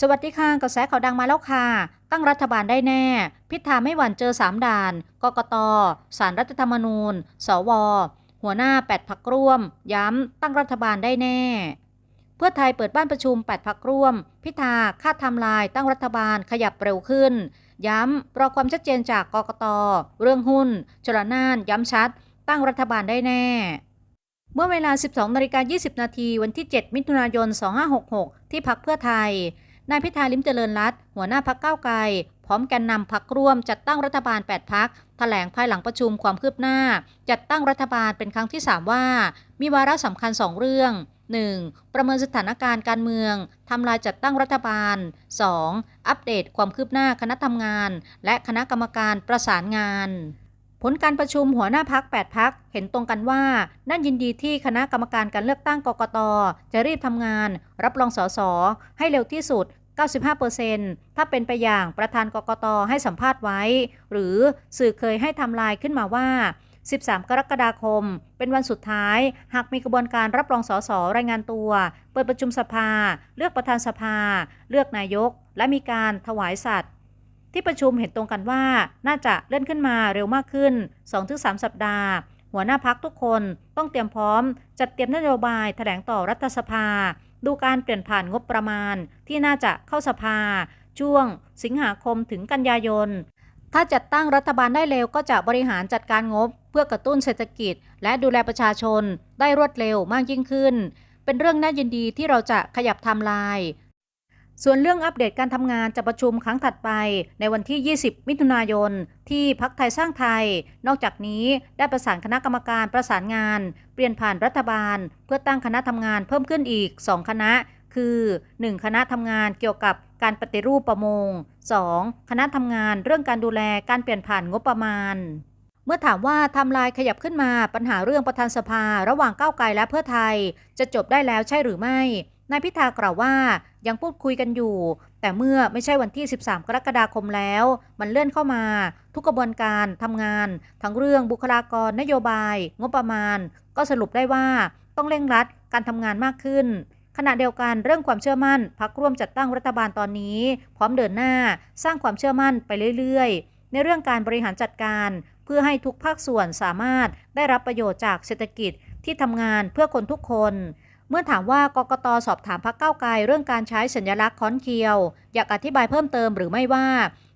สวัสดีค่ะกระแสข่าวดังมาแล้วค่ะ ตั้งรัฐบาลได้แน่ พิธาไม่หวั่นเจอ 3 ด่าน กกตสารรัฐธรรมนูญ สว หัวหน้า 8พักร่วม ย้ำ ตั้งรัฐบาลได้แน่ เพื่อไทยเปิดบ้านประชุม 8พักร่วม พิธาคาดทำลาย ตั้งรัฐบาลขยับเร็วขึ้น ย้ำ รอความชัดเจนจากกกตเรื่องหุ้นชลนาน ย้ำชัด ตั้งรัฐบาลได้แน่ เมื่อเวลา 12นาฬิกา20 นาทีวันที่ 7 มิถุนายน 2566 ที่พักเพื่อไทย นายพิธาลิมเจริญรัตหัวหน้าพักเก้าไกล พร้อมแกนนำพักร่วมจัดตั้งรัฐบาล 8 พักแถลงภายหลังประชุมความคืบหน้า จัดตั้งรัฐบาลเป็นครั้งที่ 3 ว่า มีวาระสำคัญ 2 เรื่อง 1. ประเมินสถานการณ์การเมืองทำลายจัดตั้งรัฐบาล 2. อัปเดตความคืบหน้าคณะทำงาน และคณะกรรมการประสานงานผลการประชุมหัวหน้าพัก 8 พักเห็นตรงกันว่า นั่นยินดีที่คณะกรรมการการเลือกตั้งกกต จะรีบทำงาน รับรองสสให้เร็วที่สุด 95%ถ้าเป็นไปอย่างประธานกกตให้สัมภาษณ์ไว้ หรือสื่อเคยให้ทำลายขึ้นมาว่า 13 กรกฎาคม เป็นวันสุดท้าย หากมีกระบวนการรับรองสสรายงานตัว เปิดประชุมสภา เลือกประธานสภา เลือกนายก และมีการถวายสัตว์ที่ประชุมเห็นตรงกันว่าน่าจะเลื่อนขึ้นมาเร็วมากขึ้น 2-3 สัปดาห์ หัวหน้าพักทุกคนต้องเตรียมพร้อม จัดเตรียมนโยบายแถลงต่อรัฐสภา ดูการเปลี่ยนผ่านงบประมาณที่น่าจะเข้าสภา ช่วงสิงหาคมถึงกันยายน ถ้าจัดตั้งรัฐบาลได้เร็วก็จะบริหารจัดการงบ เพื่อกระตุ้นเศรษฐกิจ และดูแลประชาชนได้รวดเร็วมากยิ่งขึ้น เป็นเรื่องน่ายินดีที่เราจะขยับไทม์ไลน์ ส่วนเรื่องอัปเดตการทำงานจะประชุมครั้งถัดไปในวันที่ 20 มิถุนายน ที่พักไทยสร้างไทย นอกจากนี้ได้ประสานคณะกรรมการประสานงาน เปลี่ยนผ่านรัฐบาล เพื่อตั้งคณะทำงานเพิ่มขึ้นอีก 2 คณะ คือ 1. คณะทำงานเกี่ยวกับการปฏิรูปประมง 2. คณะทำงานเรื่องการดูแลการเปลี่ยนผ่านงบประมาณเมื่อถามว่าทำลายขยับขึ้นมาปัญหาเรื่องประธานสภา ระหว่างก้าวไกลและเพื่อไทย จะจบได้แล้วใช่หรือไม่ นายพิธากล่าวว่ายังพูดคุยกันอยู่ แต่เมื่อไม่ใช่วันที่ 13 กรกฎาคมแล้ว มันเลื่อนเข้ามา ทุกกระบวนการทำงาน ทั้งเรื่องบุคลากรนโยบาย งบประมาณ ก็สรุปได้ว่าต้องเร่งรัดการทำงานมากขึ้น ขณะเดียวกันเรื่องความเชื่อมั่นพักร่วมจัดตั้งรัฐบาลตอนนี้ พร้อมเดินหน้าสร้างความเชื่อมั่นไปเรื่อยๆ ในเรื่องการบริหารจัดการ เพื่อให้ทุกภาคส่วนสามารถได้รับประโยชน์จากเศรษฐกิจที่ทำงานเพื่อคนทุกคน มื่อถามว่ากกตสอบถามพักเก้าไกลเรื่องการใช้สัญลักษณ์ค้อนเคียว อยากอธิบายเพิ่มเติมหรือไม่ว่า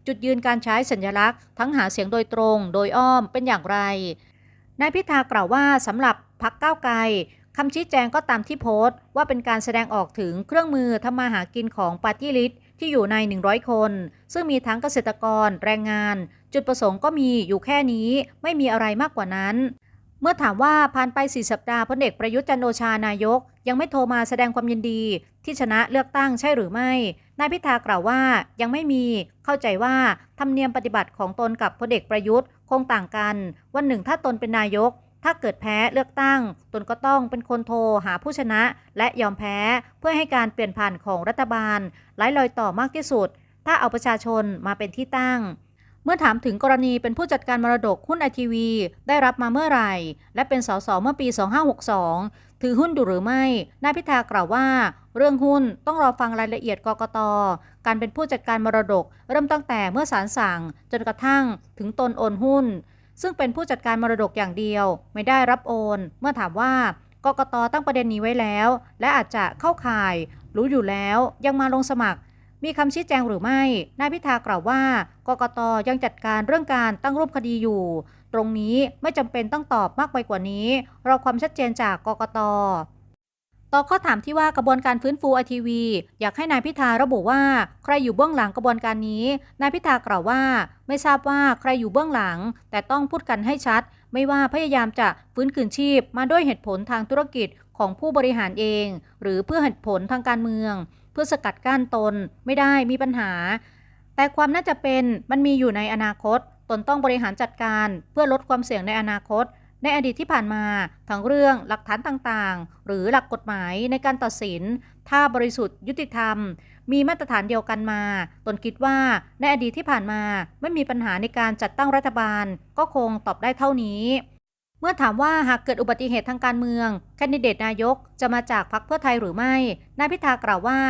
จุดยืนการใช้สัญลักษณ์ทั้งหาเสียงโดยตรง โดยอ้อมเป็นอย่างไรนายพิธากล่าวว่าสำหรับพักเก้าไกลคำชี้แจงก็ตามที่โพสต์ ว่าเป็นการแสดงออกถึงเครื่องมือทำมาหากินของปาร์ตี้ลิสต์ที่อยู่ใน 100 คน ซึ่งมีทั้งเกษตรกร แรงงาน จุดประสงค์ก็มีอยู่แค่นี้ไม่มีอะไรมากกว่านั้น เมื่อถามว่าผ่านไป 4 สัปดาห์พลเอกประยุทธ์จันโอชานายก ยังไม่โทรมาแสดงความยินดีที่ชนะเลือกตั้งใช่หรือไม่ นายพิธากล่าวว่ายังไม่มีเข้าใจว่าธรรมเนียมปฏิบัติของตนกับพลเอกประยุทธ์คงต่างกัน วันหนึ่งถ้าตนเป็นนายก ถ้าเกิดแพ้เลือกตั้ง ตนก็ต้องเป็นคนโทรหาผู้ชนะ และยอมแพ้เพื่อให้การเปลี่ยนผ่านของรัฐบาลไหลลอยต่อมากที่สุด ถ้าเอาประชาชนมาเป็นที่ตั้งเมื่อถามถึงกรณีเป็นผู้จัดการมรดกหุ้นไอทีวีได้รับมาเมื่อไหร่ และเป็นสสเมื่อปี 2562 ถือหุ้นดูหรือไม่ นายพิธากล่าวว่า เรื่องหุ้นต้องรอฟังรายละเอียดกกต การเป็นผู้จัดการมรดก เริ่มตั้งแต่เมื่อศาลสั่ง จนกระทั่งถึงตนโอนหุ้น ซึ่งเป็นผู้จัดการมรดกอย่างเดียว ไม่ได้รับโอน เมื่อถามว่ากกตตั้งประเด็นนี้ไว้แล้ว และอาจจะเข้าข่าย รู้อยู่แล้วยังมาลงสมัคร มีคำชี้แจงหรือไม่ นายพิธากล่าวว่ากกตยังจัดการเรื่องการตั้งรูปคดีอยู่ ตรงนี้ไม่จำเป็นต้องตอบมากไปกว่านี้ รอความชัดเจนจากกกตต่อข้อถามที่ว่ากระบวนการฟื้นฟูไอทีวี อยากให้นายพิธาระบุว่าใครอยู่เบื้องหลังกระบวนการนี้ นายพิธากล่าวว่า ไม่ทราบว่าใครอยู่เบื้องหลัง แต่ต้องพูดกันให้ชัด ไม่ว่าพยายามจะฟื้นคืนชีพ มาด้วยเหตุผลทางธุรกิจของผู้บริหารเอง หรือเพื่อเหตุผลทางการเมือง เพื่อสกัดกั้นตน ไม่ได้มีปัญหา แต่ความน่าจะเป็นมันมีอยู่ในอนาคต ตนต้องบริหารจัดการเพื่อลดความเสี่ยงในอนาคต ในอดีตที่ผ่านมาทั้งเรื่องหลักฐานต่างๆ หรือหลักกฎหมายในการตัดสิน ถ้าบริสุทธิ์ยุติธรรม มีมาตรฐานเดียวกันมา ตนคิดว่าในอดีตที่ผ่านมาไม่มีปัญหาในการจัดตั้งรัฐบาล ก็คงตอบได้เท่านี้เมื่อถามว่าหากเกิดอุบัติเหตุทางการเมืองแคนดิเดตนายกจะมาจากพรรคเพื่อไทยหรือไม่ นายพิธากล่าวว่า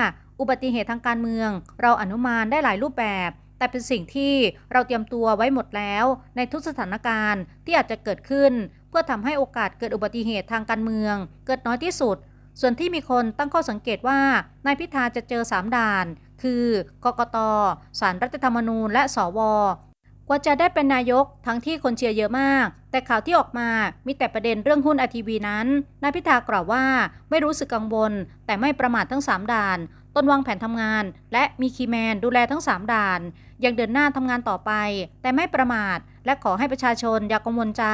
อุบัติเหตุทางการเมือง เราอนุมานได้หลายรูปแบบ แต่เป็นสิ่งที่เราเตรียมตัวไว้หมดแล้ว ในทุกสถานการณ์ที่อาจจะเกิดขึ้น เพื่อทำให้โอกาสเกิดอุบัติเหตุทางการเมือง เกิดน้อยที่สุด ส่วนที่มีคนตั้งข้อสังเกตว่านายพิธาจะเจอ 3 ด่าน คือกกตสารรัฐธรรมนูญ และสวกว่าจะได้เป็นนายกทั้งที่คนเชียร์เยอะมาก แต่ข่าวที่ออกมามีแต่ประเด็นเรื่องหุ้นไอทีวีนั้นนายพิธากล่าวว่าไม่รู้สึกกังวล แต่ไม่ประมาททั้ง 3 ด่าน ตนวางแผนทำงาน และมีคีแมนดูแลทั้ง 3 ด่าน ยังเดินหน้าทำงานต่อไป แต่ไม่ประมาท และขอให้ประชาชนอย่ากังวลใจ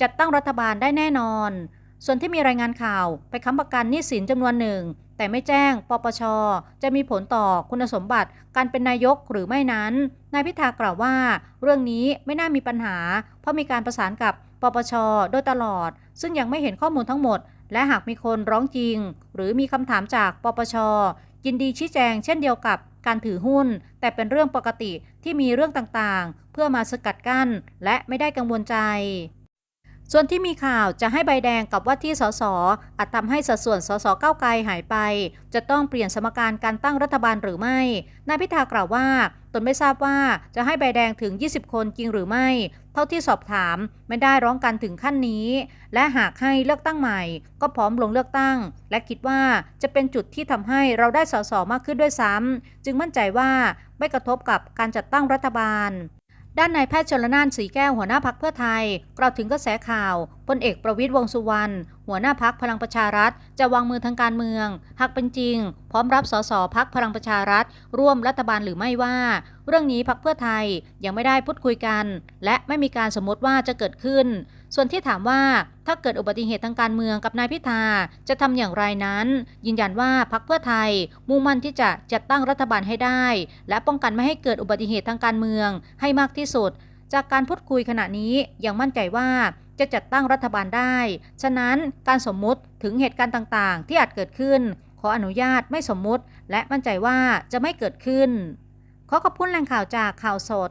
จัดตั้งรัฐบาลได้แน่นอน ส่วนที่มีรายงานข่าว ไปค้ำประกันหนี้สินจำนวนหนึ่ง แต่ไม่แจ้ง ปปช จะมีผลต่อคุณสมบัติ การเป็นนายกหรือไม่นั้น นายพิธากล่าวว่า เรื่องนี้ไม่น่ามีปัญหา เพราะมีการประสานกับปปช โดยตลอด ซึ่งยังไม่เห็นข้อมูลทั้งหมด และหากมีคนร้องจริง หรือมีคำถามจากปปช ยินดีชี้แจงเช่นเดียวกับการถือหุ้น แต่เป็นเรื่องปกติที่มีเรื่องต่างๆ เพื่อมาสกัดกั้น และไม่ได้กังวลใจ ส่วนที่มีข่าวจะให้ใบแดงกับว่าที่สสอาจทำให้สัดส่วนสสเก้าไกลหายไป จะต้องเปลี่ยนสมการการตั้งรัฐบาลหรือไม่ นายพิธากล่าวว่า ตนไม่ทราบว่าจะให้ใบแดงถึง 20 คนจริงหรือไม่ เท่าที่สอบถามไม่ได้ร้องกันถึงขั้นนี้ และหากให้เลือกตั้งใหม่ ก็พร้อมลงเลือกตั้ง และคิดว่าจะเป็นจุดที่ทำให้เราได้สสมากขึ้นด้วยซ้ำจึงมั่นใจว่าไม่กระทบกับการจัดตั้งรัฐบาล ด้านนายแพทย์ชลนานสีแก้วหัวหน้าพักเพื่อไทยกล่าวถึงกระแสข่าวพลเอกประวิตยวงสุวรรณหัวหน้าพักพลังประชารัฐ จะวางมือทางการเมือง หากเป็นจริง พร้อมรับสสพักพลังประชารัฐ ร่วมรัฐบาลหรือไม่ว่า เรื่องนี้พักเพื่อไทยยังไม่ได้พูดคุยกัน และไม่มีการสมมติว่าจะเกิดขึ้น ส่วนที่ถามว่าถ้าเกิดอุบัติเหตุทางการเมืองกับนายพิธาจะทำอย่างไรนั้น ยืนยันว่าพักเพื่อไทย มุ่งมั่นที่จะจัดตั้งรัฐบาลให้ได้ และป้องกันไม่ให้เกิดอุบัติเหตุทางการเมืองให้มากที่สุด จากการพูดคุยขณะนี้ยังมั่นใจว่าจะจัดตั้งรัฐบาลได้ ฉะนั้นการสมมุติถึงเหตุการณ์ต่างๆ ที่อาจเกิดขึ้น ขออนุญาตไม่สมมุติ และมั่นใจว่าจะไม่เกิดขึ้น ขอขอบคุณแหล่งข่าวจากข่าวสด